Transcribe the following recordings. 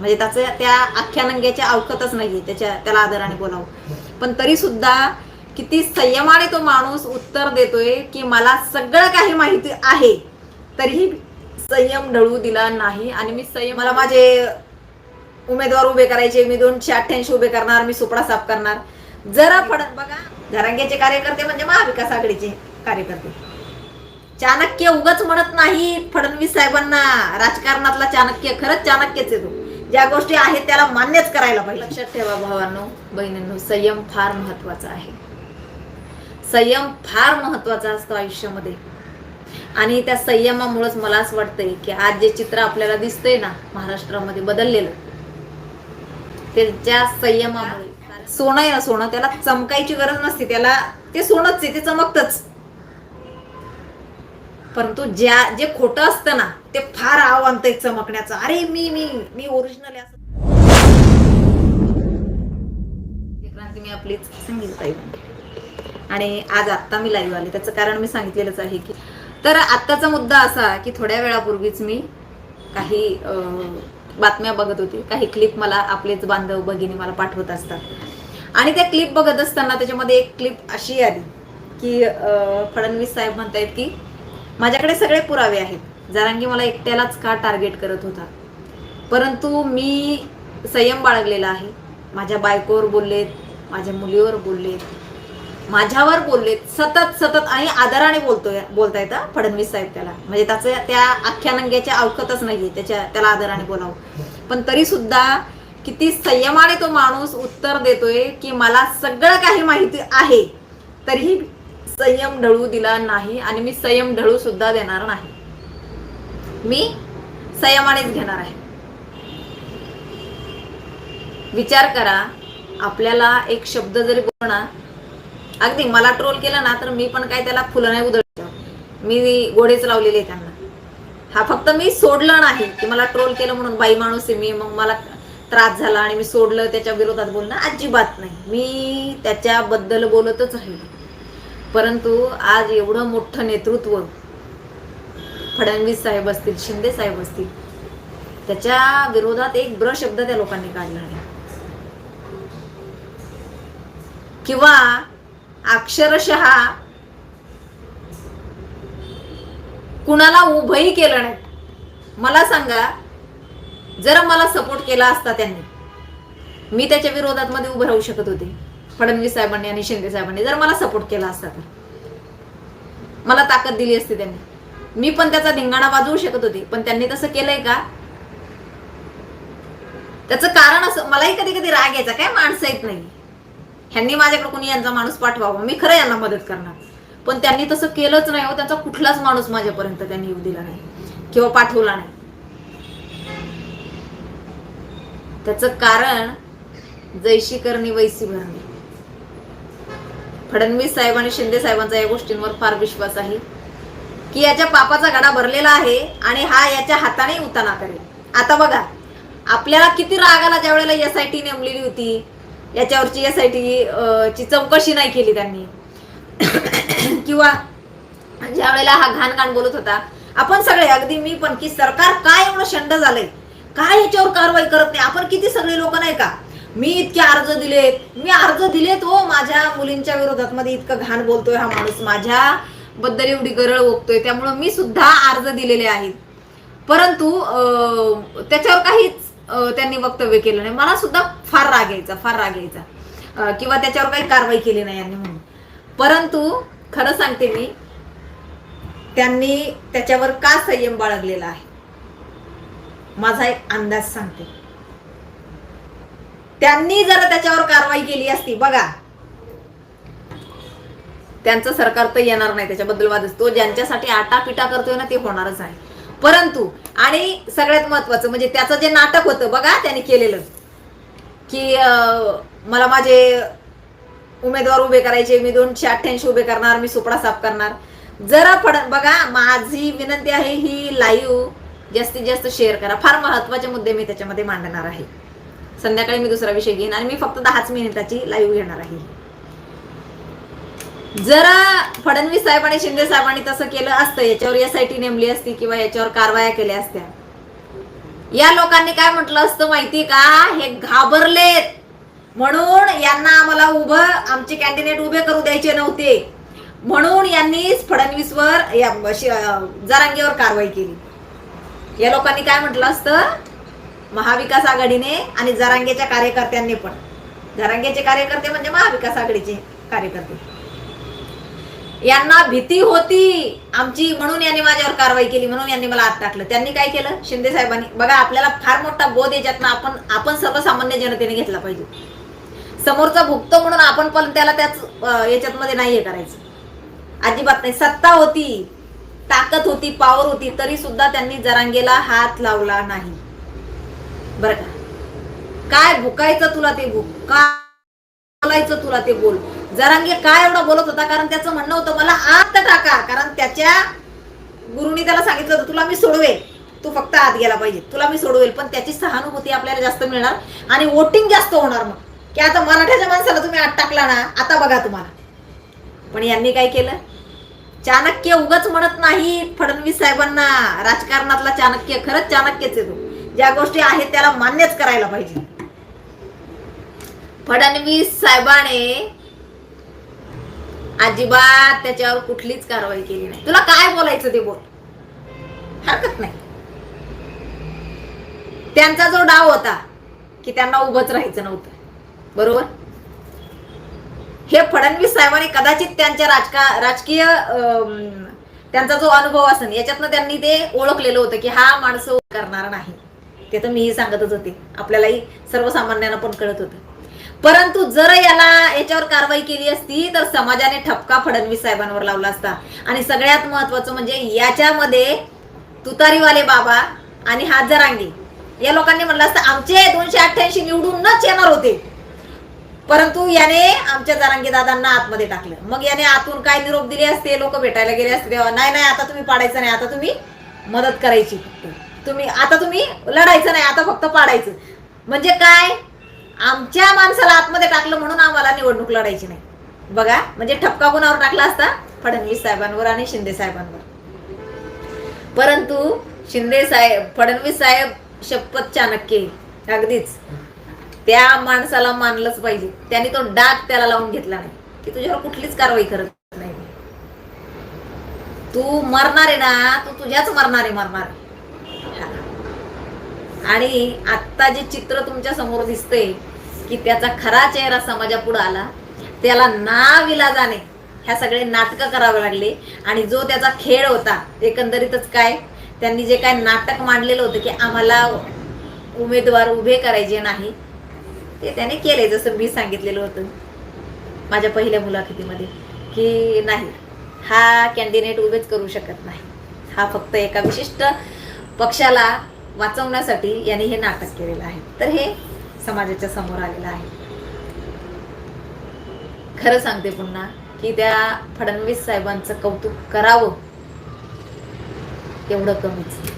म्हणजे त्याचं त्या अख्ख्या नंग्याच्या अवकतच नाहीये त्याच्या त्याला आदराने बोलावं. पण तरी सुद्धा किती संयमाने तो माणूस उत्तर देतोय की मला सगळं काही माहिती आहे तरीही संयम ढळू दिला नाही. आणि मी संयम मला माझे उमेदवार उभे करायचे मी दोनशे अठ्ठ्याऐंशी उभे करणार मी सुपडा साफ करणार. जरा फडत बघा धरंग्याचे कार्यकर्ते म्हणजे महाविकास आघाडीचे कार्यकर्ते. चाणक्य उगच म्हणत नाही फडणवीस साहेबांना राजकारणातला चाणक्य खरंच चाणक्यच तो. ज्या गोष्टी आहेत त्याला मान्यच करायला पाहिजे. लक्षात ठेवा भावांनो बहिणींनो संयम फार महत्त्वाचा आहे. संयम फार महत्त्वाचा असतो आयुष्यामध्ये. आणि त्या संयमामुळेच मला असं वाटतंय की आज जे चित्र आपल्याला दिसतंय ना महाराष्ट्रामध्ये बदललेलं त्याच्या संयमामुळे. सोनं आहे ना सोनं त्याला चमकायची गरज नसते त्याला ते सोनंच आहे ते चमकतच. परंतु ज्या जे खोटं असतं ना ते फार आव्हान आहे चमकण्याचं. अरे मी मी मी ओरिजिनल असं. क्रांती मी आपलीच सांगितलं पाहिजे आणि आज आत्ता मी लाईव्ह आले. त्याचं कारण मी सांगितलेलंच आहे की तर आत्ताचा मुद्दा असा की थोड्या वेळापूर्वीच मी काही बातम्या बघत होती. काही क्लिप मला आपलेच बांधव भगिनी मला पाठवत असतात. आणि त्या क्लिप बघत असताना त्याच्यामध्ये एक क्लिप अशी आली की फडणवीस साहेब म्हणतायत की माझ्याकडे सगळे पुरावे आहेत. जरांगी मला एकट्यालाच का टार्गेट करत होता? परंतु मी संयम बाळगलेला आहे. माझ्या बायकोवर बोललेत माझ्या मुलीवर बोललेत माझ्यावर बोललेत. सतत सतत आणि आदराने बोलतोय बोलता येतं फडणवीस साहेब त्याला. म्हणजे त्याचं त्या आख्यानंग्याच्या अवखतच अवकतच नाहीये. त्याच्या त्याला आदराने बोलावं. पण तरी सुद्धा किती संयमाने तो माणूस उत्तर देतोय की मला सगळं काही माहिती आहे तरीही संयम ढळू दिला नाही आणि मी संयम ढळू सुद्धा देणार नाही. मी संयमानेच घेणार आहे. विचार करा आपल्याला एक शब्द जरी बोलणार अगदी मला ट्रोल केलं ना तर मी पण काय त्याला फुलं नाही उधळत मी गोडेच लावलेले त्यांना. हा फक्त मी सोडलं नाही की मला ट्रोल केलं म्हणून बाई माणूस आहे मी मग मला त्रास झाला आणि मी सोडलं त्याच्या विरोधात बोलणं अजिबात नाही. मी त्याच्याबद्दल बोलतच राहिले परंतु आज एवढं मोठं नेतृत्व फडणवीस साहेब असतील शिंदे साहेब असतील त्याच्या विरोधात एक ब्र शब्द त्या लोकांनी काढला नाही. किंवा अक्षरशः कुणाला उभंही केलं नाही. मला सांगा जर मला सपोर्ट केला असता त्यांनी मी त्याच्या विरोधात मध्ये उभं राहू शकत होते फडणवीस साहेबांनी आणि शिंदे साहेबांनी जर मला सपोर्ट केला असता तर. मला ताकद दिली असती त्यांनी. मी पण त्याचा धिंगाणा वाजवू शकत होते पण त्यांनी तसं केलंय का? त्याचं कारण असं मलाही कधी कधी राग यायचा काय माणसं येत नाही. ह्यांनी माझ्याकडे कोणी यांचा माणूस पाठवावा? मी खरं यांना मदत करणार. पण त्यांनी तसं केलंच नाही हो त्यांचा कुठलाच माणूस माझ्यापर्यंत त्यांनी येऊ दिला नाही किंवा पाठवला नाही. त्याचं कारण जैशी करणी वैसी भरणे. फडणवीस साहेब आणि शिंदे साहेबांचा या गोष्टींवर फार विश्वास आहे. की याच्या पापाचा गडा भरलेला आहे आणि हा याच्या हाताने उताना करेल. आता बघा आपल्याला किती राग आला ज्या वेळेला एस आय टी नेमलेली होती याच्यावरची एस आय टी ची चौकशी नाही केली त्यांनी. किंवा ज्या वेळेला हा घाण घाण बोलत होता आपण सगळे अगदी मी पण की सरकार काय एवढं शंड झालंय? काय याच्यावर कारवाई करत नाही? आपण किती सगळे लोक नाही का? मी इतके अर्ज दिलेत मी अर्ज दिलेत हो माझ्या मुलींच्या विरोधात. मध्ये इतकं घाण बोलतोय हा माणूस माझ्या बद्दल एवढी गरळ ओकतोय त्यामुळं मी सुद्धा अर्ज दिलेले आहेत. परंतु अं, त्याच्यावर काहीच त्यांनी वक्तव्य केलं नाही. मला सुद्धा फार राग यायचा फार राग यायचा. किंवा त्याच्यावर काही कारवाई केली नाही यांनी म्हणून. परंतु खरं सांगते मी त्यांनी त्याच्यावर का संयम बाळगलेला आहे? माझा एक अंदाज सांगते. त्यांनी जर त्याच्यावर कारवाई केली असती बघा त्यांचं सरकार तर येणार नाही त्याच्याबद्दल वादच तो ज्यांच्यासाठी आटापिटा करतोय ना ते होणारच आहे. परंतु आणि सगळ्यात महत्वाचं म्हणजे त्याचं जे नाटक होतं बघा त्यांनी केलेलं. की मला माझे उमेदवार उभे करायचे मी दोनशे अठ्ठ्याऐंशी उभे करणार मी सुपडा साफ करणार. जरा फड बघा माझी विनंती आहे ही लाईव्ह जास्तीत जास्त शेअर करा. फार महत्त्वाचे मुद्दे मी त्याच्यामध्ये मांडणार आहे. संध्याकाळी मी दुसरा विषय घेईन आणि मी फक्त दहाच मिनिटाची लाईव्ह घेणार आहे. जरा फडणवीस साहेब आणि शिंदे साहेबांनी तसं केलं असतं याच्यावर एस आय टी नेमली असती किंवा याच्यावर कारवाया केल्या असत्या. या लोकांनी काय म्हटलं असतं माहिती का? हे घाबरलेत. म्हणून यांना आम्हाला उभं आमचे कॅन्डिडेट उभे करू द्यायचे नव्हते. म्हणून यांनी फडणवीसवर या श- जरांगेवर कारवाई केली. या लोकांनी काय म्हटलं असतं? महाविकास आघाडीने आणि जरांगेच्या कार्यकर्त्यांनी पण. जरांगेचे कार्यकर्ते म्हणजे महाविकास आघाडीचे कार्यकर्ते. यांना भीती होती. आमची म्हणून यांनी माझ्यावर कारवाई केली म्हणून यांनी मला आत टाकलं. त्यांनी काय केलं? शिंदे साहेबांनी बघा आपल्याला फार मोठा बोध याच्यातनं आपण आपण सर्वसामान्य जनतेने घेतला पाहिजे. समोरचा भुगतो म्हणून आपण पण त्याला त्याच याच्यात मध्ये नाही हे करायचं. अजिबात नाही. सत्ता होती ताकद होती पावर होती तरी सुद्धा त्यांनी जरांगेला हात लावला नाही. बरं का? काय भुकायचं तुला ते भूक? काय बोलायचं तुला ते बोल? जरांगे काय एवढा बोलत होता? कारण त्याचं म्हणणं होतं मला आत टाका. कारण त्याच्या गुरुनी त्याला सांगितलं होतं तुला मी सोडवेल. तू फक्त आत गेला पाहिजे. तुला मी सोडवेल पण त्याची सहानुभूती आपल्याला जास्त मिळणार आणि वोटिंग जास्त होणार मग. की आता मराठ्याच्या माणसाला तुम्ही आत टाकला ना आता बघा तुम्हाला. पण यांनी काय केलं? चाणक्य उगाच म्हणत नाही फडणवीस साहेबांना राजकारणातला चाणक्य खरंच चाणक्यच आहे तो. ज्या गोष्टी आहेत त्याला मान्यच करायला पाहिजे. फडणवीस साहेबाने अजिबात त्याच्यावर कुठलीच कारवाई केली नाही. तुला काय बोलायचं ते बोल. हरकत नाही. त्यांचा जो डाव होता की त्यांना उभंच राहायचं नव्हतं. बरोबर? हे फडणवीस साहेबांनी कदाचित त्यांच्या राजका राजकीय त्यांचा जो अनुभव असेल याच्यातनं त्यांनी ते ओळखलेलं होतं की हा माणसं करणार नाही. ते तर मीही सांगतच होते. आपल्यालाही सर्वसामान्यांना पण कळत होतं. परंतु जर याला याच्यावर कारवाई केली असती तर समाजाने ठपका फडणवीस साहेबांवर लावला असता. आणि सगळ्यात महत्वाचं म्हणजे याच्यामध्ये तुतारीवाले बाबा आणि हात या लोकांनी म्हणलं असतं आमचे दोनशे अठ्ठ्याऐंशी निवडूनच येणार होते. परंतु याने आमच्या जरांगी दादांना आतमध्ये टाकलं. मग याने आतून काय निरोप दिले असते? लोक भेटायला गेले असते नाही नाही आता तुम्ही पाडायचं नाही आता तुम्ही मदत करायची फक्त. तुम्ही आता तुम्ही लढायचं नाही आता फक्त पाडायचं. म्हणजे काय? आमच्या माणसाला आतमध्ये टाकलं म्हणून आम्हाला निवडणूक लढायची नाही. बघा म्हणजे ठपका गुणावर टाकला असता? फडणवीस साहेबांवर आणि शिंदे साहेबांवर. परंतु शिंदे साहेब फडणवीस साहेब शपथ चाणक्य अगदीच. त्या माणसाला मानलंच पाहिजे. त्यांनी तो डाग त्याला लावून घेतला नाही. की तुझ्यावर कुठलीच कारवाई करत नाही. तू मरणार आहे ना तू तुझ्याच मरणार आहे मरणार आणि आत्ता जे चित्र तुमच्यासमोर दिसतंय की त्याचा खरा चेहरा समाजापुढे आला त्याला नाविलाजाने ह्या सगळे नाटकं करावे लागले आणि जो त्याचा खेळ होता एकंदरीतच काय त्यांनी जे काय नाटक मांडलेलं होतं की आम्हाला उमेदवार उभे करायचे नाही ते त्याने केले जसं मी सांगितलेलं होतं माझ्या पहिल्या मुलाखतीमध्ये की नाही हा कॅन्डिडेट उभेच करू शकत नाही. हा फक्त एका विशिष्ट पक्षाला वाचवण्यासाठी याने हे नाटक केलेलं आहे. तर हे समाजाच्या समोर आलेला आहे. खरं सांगते पुन्हा की त्या फडणवीस साहेबांचं कौतुक करावं एवढं कमीच.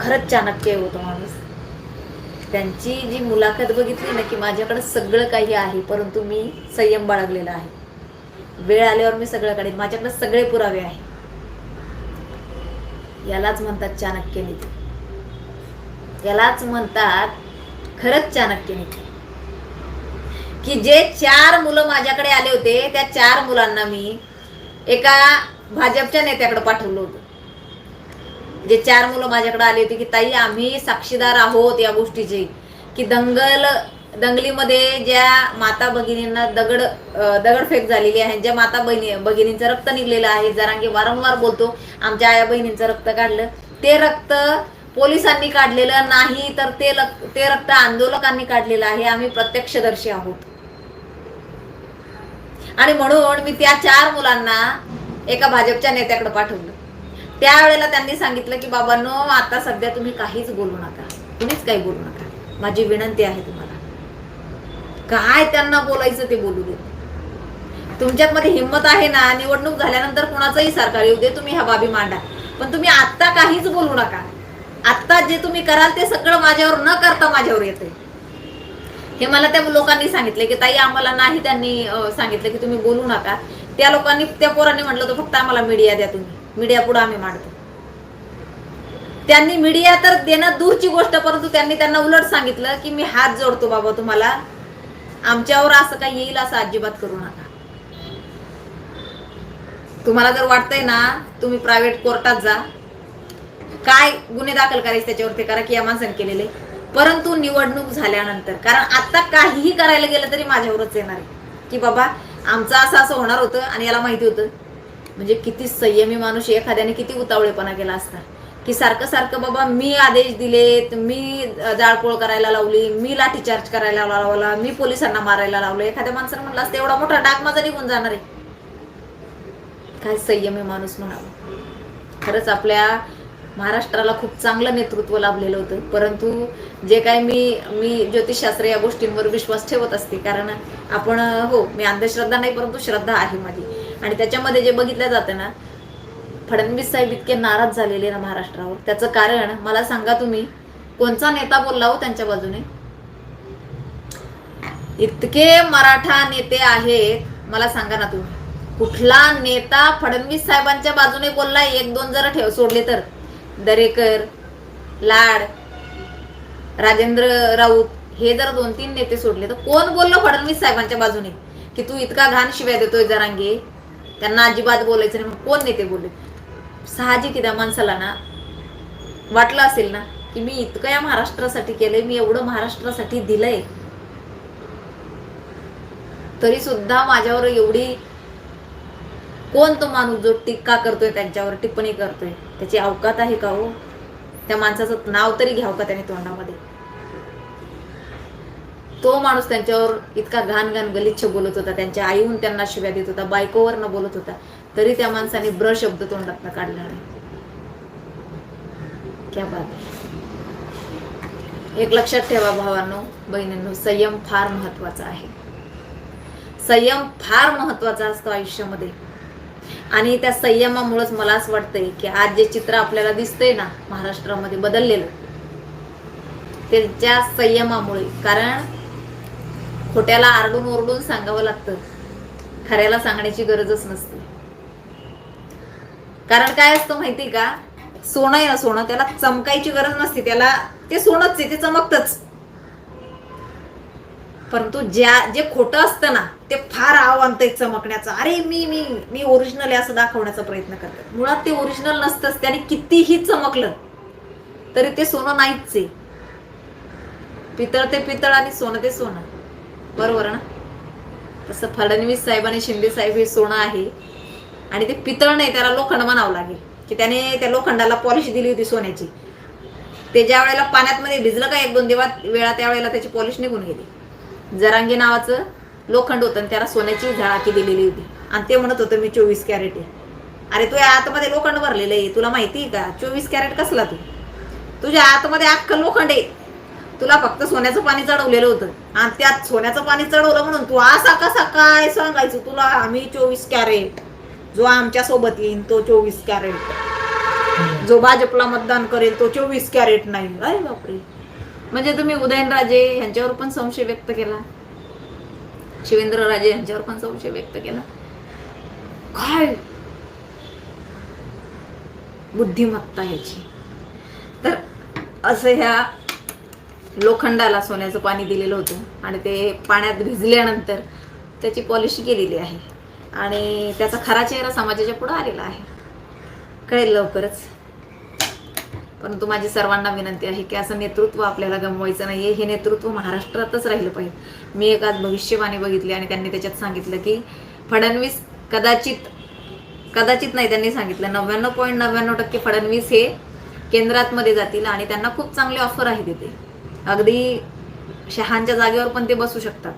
खरंच चाणक्य होतो माणूस. त्यांची जी मुलाखत बघितली ना की माझ्याकडे सगळं काही आहे परंतु मी संयम बाळगलेला आहे. वेळ आल्यावर मी सगळं काढेन माझ्याकडे सगळे पुरावे आहे. यालाच म्हणतात चाणक्य नीती. यालाच म्हणतात खरंच चाणक्य की जे चार मुलं माझ्याकडे आले होते त्या चार मुलांना मी एका भाजपच्या नेत्याकडे पाठवलं होतं. जे चार मुलं माझ्याकडे आली होती की ताई आम्ही साक्षीदार आहोत या गोष्टीचे. की दंगल दंगलीमध्ये ज्या माता भगिनींना दगड दगडफेक झालेली आहे ज्या माता बहिणी भगिनींचं रक्त निघलेलं आहे जरांगी वारंवार बोलतो आमच्या आया बहिणींचं रक्त काढलं. ते रक्त पोलिसांनी काढलेलं नाही तर ते ते रक्त आंदोलकांनी काढलेलं आहे. आम्ही प्रत्यक्षदर्शी आहोत. आणि म्हणून मी त्या चार मुलांना एका भाजपच्या नेत्याकडे पाठवलं. त्यावेळेला त्यांनी सांगितलं की बाबांनो आता सध्या तुम्ही काहीच बोलू नका. तुम्हीच काही बोलू नका. माझी विनंती आहे तुम्हाला. काय त्यांना बोलायचं ते बोलू दे तुमच्यात मध्ये हिंमत आहे ना निवडणूक झाल्यानंतर कुणाचंही सरकार येऊ दे तुम्ही ह्या बाबी मांडा. पण तुम्ही आत्ता काहीच बोलू नका. आत्ता जे तुम्ही कराल ते सगळं माझ्यावर न करता माझ्यावर येते. हे मला त्या लोकांनी सांगितले की ताई आम्हाला नाही त्यांनी सांगितलं की तुम्ही बोलू नका. त्या लोकांनी त्या पोरांनी म्हटलं तर फक्त आम्हाला मीडिया द्या तुम्ही. मीडिया पुढे आम्ही मांडतो. त्यांनी मीडिया तर देणं दूरची गोष्ट परंतु त्यांनी त्यांना उलट सांगितलं की मी हात जोडतो बाबा तुम्हाला. आमच्यावर असं काही येईल असं अजिबात करू नका. तुम्हाला जर वाटतंय ना तुम्ही प्रायव्हेट कोर्टात जा. काय गुन्हे दाखल करायचे त्याच्यावर ते करा की या माणसाने केलेले. परंतु निवडणूक झाल्यानंतर कारण आता काहीही करायला गेलं तरी माझ्यावरच येणार आहे. की बाबा आमचं असं असं होणार होतं आणि याला माहिती होतं. म्हणजे किती संयमी माणूस एखाद्याने किती उतावळेपणा केला असता. की सारखं सारखं बाबा मी आदेश दिलेत मी जाळपोळ करायला लावली मी लाठीचार्ज करायला लावला मी पोलिसांना मारायला लावलं. एखाद्या माणसानं म्हणलं असतं एवढा मोठा डाग माझा निघून जाणार आहे. काय संयमी माणूस म्हणावा. खरंच आपल्या महाराष्ट्राला खूप चांगलं नेतृत्व लाभलेलं होतं. परंतु जे काय मी मी ज्योतिषशास्त्र या गोष्टींवर विश्वास ठेवत असते कारण आपण हो मी अंधश्रद्धा नाही परंतु श्रद्धा आहे माझी. आणि त्याच्यामध्ये जे बघितलं जातं ना फडणवीस साहेब इतके नाराज झालेले ना महाराष्ट्रावर. त्याचं कारण मला सांगा तुम्ही कोणचा नेता बोलला हो त्यांच्या बाजूने? इतके मराठा नेते आहेत मला सांगा ना तुम्ही. कुठला नेता फडणवीस साहेबांच्या बाजूने बोलला एक दोन जर ठेव सोडले तर? दरेकर लाड राजेंद्र राऊत हे जर दोन तीन नेते सोडले तर कोण बोललो फडणवीस साहेबांच्या बाजूने? की तू इतका घाण शिव्या देतोय जरांगे? त्यांना अजिबात बोलायचं नाही मग कोण नेते बोलले? साहजिक त्या माणसाला ना. वाटलं असेल ना की मी इतकं या महाराष्ट्रासाठी केलंय मी एवढं महाराष्ट्रासाठी दिलंय. तरी सुद्धा माझ्यावर एवढी कोण तो माणूस जो टीका करतोय त्यांच्यावर टिप्पणी करतोय? त्याची अवकात आहे का हो? त्या माणसाचं नाव तरी घ्यावं का त्याने तोंडामध्ये? तो माणूस त्यांच्यावर इतका घाण घाण गलिच्छ बोलत होता. त्यांच्या आईहून त्यांना शिव्या देत होता. बायकोवरनं बोलत होता. तरी त्या माणसाने ब्र शब्द तोंडात काढला नाही. क्या बात एक लक्षात ठेवा भावांनो बहिणींनो संयम फार महत्त्वाचा आहे. संयम फार महत्त्वाचा असतो आयुष्यामध्ये. आणि त्या संयमामुळेच मला असं वाटतंय की आज जे चित्र आपल्याला दिसतंय ना महाराष्ट्रामध्ये बदललेलं त्याच्या संयमामुळे. कारण खोट्याला आरडून ओरडून सांगावं लागतं. खऱ्याला सांगण्याची गरजच नसते. कारण काय असतं माहिती का? सोनं आहे ना सोनं त्याला चमकायची गरज नसते. त्याला ते सोनच आहे ते चमकतच. परंतु ज्या जे खोटं असतं ना ते फार आव्हान आहे चमकण्याचं. अरे मी मी मी ओरिजिनल आहे असं दाखवण्याचा प्रयत्न करतात मुळात ते ओरिजिनल नसतंच त्याने कितीही चमकलं तरी ते सोनं नाहीच आहे. पितळ ते पितळ आणि सोनं ते सोनं. बरोबर ना? तसं फडणवीस साहेब आणि शिंदे साहेब हे सोनं आहे. आणि ते पितळ नाही त्याला लोखंड म्हणावं लागेल. की त्याने त्या लोखंडाला पॉलिश दिली होती सोन्याची. ते ज्या वेळेला पाण्यात मध्ये भिजलं का एक दोन दिवस वेळा त्यावेळेला त्याची पॉलिश निघून गेली. जरांगी नावाचं लोखंड होतं आणि त्याला सोन्याची झाळाकी दिलेली होती. आणि ते म्हणत होतं मी चोवीस कॅरेट आहे. अरे तुझ्या आतमध्ये लोखंड भरलेलं आहे. तुला माहिती आहे का? चोवीस कॅरेट कसला तू? तुझ्या आतमध्ये अख्खं लोखंड आहे. तुला फक्त सोन्याचं पाणी चढवलेलं होतं. आणि त्यात सोन्याचं पाणी चढवलं म्हणून तू असा कसा काय सांगायचं तुला? आम्ही चोवीस कॅरेट. जो आमच्यासोबत येईन तो चोवीस कॅरेट. जो भाजपला मतदान करेल तो चोवीस कॅरेट नाही. अरे बापरे. म्हणजे तुम्ही उदयनराजे यांच्यावर पण संशय व्यक्त केला? शिवेंद्रराजे यांच्यावर पण संशय व्यक्त केला. काय? बुद्धिमत्ता याची तर असं ह्या लोखंडाला सोन्याचं पाणी दिलेलं होतं आणि ते पाण्यात भिजल्यानंतर त्याची पॉलिश केलेली आहे. आणि त्याचा खरा चेहरा समाजाच्या पुढे आलेला आहे. कळेल लवकरच. परंतु माझी सर्वांना विनंती आहे की असं नेतृत्व आपल्याला गमवायचं नाहीये. हे नेतृत्व महाराष्ट्रातच राहिलं पाहिजे. मी एक आज भविष्यवाणी बघितली आणि त्यांनी त्याच्यात सांगितलं की फडणवीस कदाचित कदाचित नाही त्यांनी सांगितलं. नव्याण्णव पॉईंट नव्याण्णव टक्के फडणवीस हे केंद्रात मध्ये जातील आणि त्यांना खूप चांगले ऑफर आहे तिथे अगदी शहांच्या जागेवर पण ते बसू शकतात.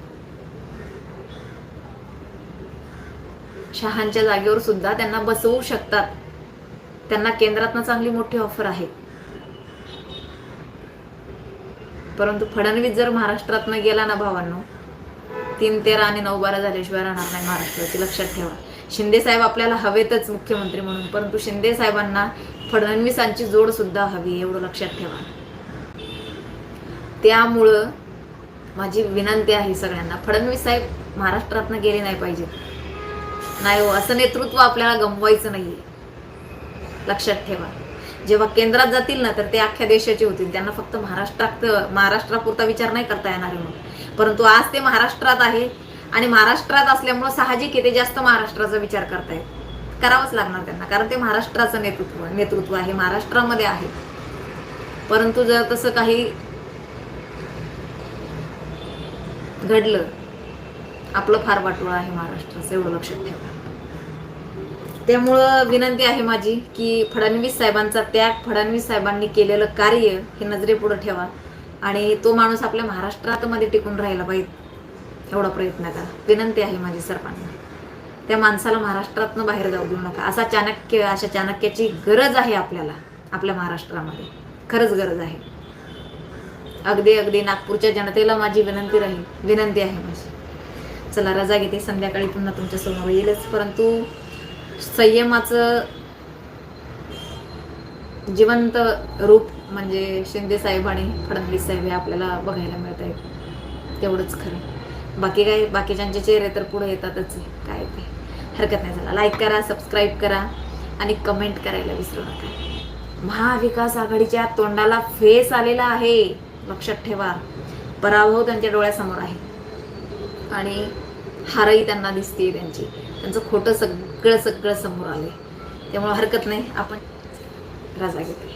शहांच्या जागेवर सुद्धा त्यांना बसवू शकतात. त्यांना केंद्रातनं चांगली मोठी ऑफर आहे. परंतु फडणवीस जर महाराष्ट्रातनं गेला ना भावांनो तीन तेरा आणि नऊ बारा झाल्याशिवाय राहणार नाही महाराष्ट्राची लक्षात ठेवा. शिंदे साहेब आपल्याला हवेतच मुख्यमंत्री म्हणून परंतु शिंदे साहेबांना फडणवीसांची जोड सुद्धा हवी एवढं लक्षात ठेवा. त्यामुळं माझी विनंती आहे सगळ्यांना फडणवीस साहेब महाराष्ट्रातनं गेले नाही पाहिजेत. नाही हो असं नेतृत्व आपल्याला गमवायचं नाही लक्षात ठेवा. जेव्हा केंद्रात जातील ना तर ते अख्ख्या देशाचे होतील. त्यांना फक्त महाराष्ट्रात महाराष्ट्रापुरता विचार नाही करता येणार आहे परंतु आज ते महाराष्ट्रात आहे आणि महाराष्ट्रात असल्यामुळं साहजिक आहे ते जास्त महाराष्ट्राचा विचार करतायत. करावंच लागणार त्यांना कारण ते महाराष्ट्राचं नेतृत्व नेतृत्व आहे महाराष्ट्रामध्ये आहे. परंतु जर तसं काही घडलं आपलं फार वाटोळं आहे महाराष्ट्राचं एवढं लक्षात ठेवा. त्यामुळं विनंती आहे माझी की फडणवीस साहेबांचा त्याग फडणवीस साहेबांनी केलेलं कार्य हे नजरेपुढं ठेवा. आणि तो माणूस आपल्या महाराष्ट्रात मध्ये टिकून राहिला पाहिजे एवढा प्रयत्न करा. विनंती आहे माझी सर्वांना. त्या माणसाला महाराष्ट्रातनं बाहेर जाऊ देऊ नका. असा चाणक्य अशा चाणक्याची गरज आहे आपल्याला आपल्या महाराष्ट्रामध्ये. खरंच गरज आहे. अगदी अगदी नागपूरच्या जनतेला माझी विनंती राहील. विनंती आहे माझी. चला रजा घेते. संध्याकाळी पुन्हा तुमच्यासमोर येईलच. परंतु संयमाचं जिवंत रूप म्हणजे शिंदे साहेब आणि फडणवीस साहेब हे आपल्याला बघायला मिळत आहेत तेवढंच खरं. बाकी काय? बाकीच्यांचे चेहरे तर पुढे येतातच. काय ते? हरकत नाही झाला. लाईक करा सबस्क्राईब करा आणि कमेंट करायला विसरू नका. महाविकास आघाडीच्या तोंडाला फेस आलेला आहे. लक्षात ठेवा. पराभव त्यांच्या डोळ्यासमोर आहे. आणि हारही त्यांना दिसते त्यांची. त्यांचं खोटं सगळं सगळं समोर आले त्यामुळे हरकत नाही. आपण रजा घेतो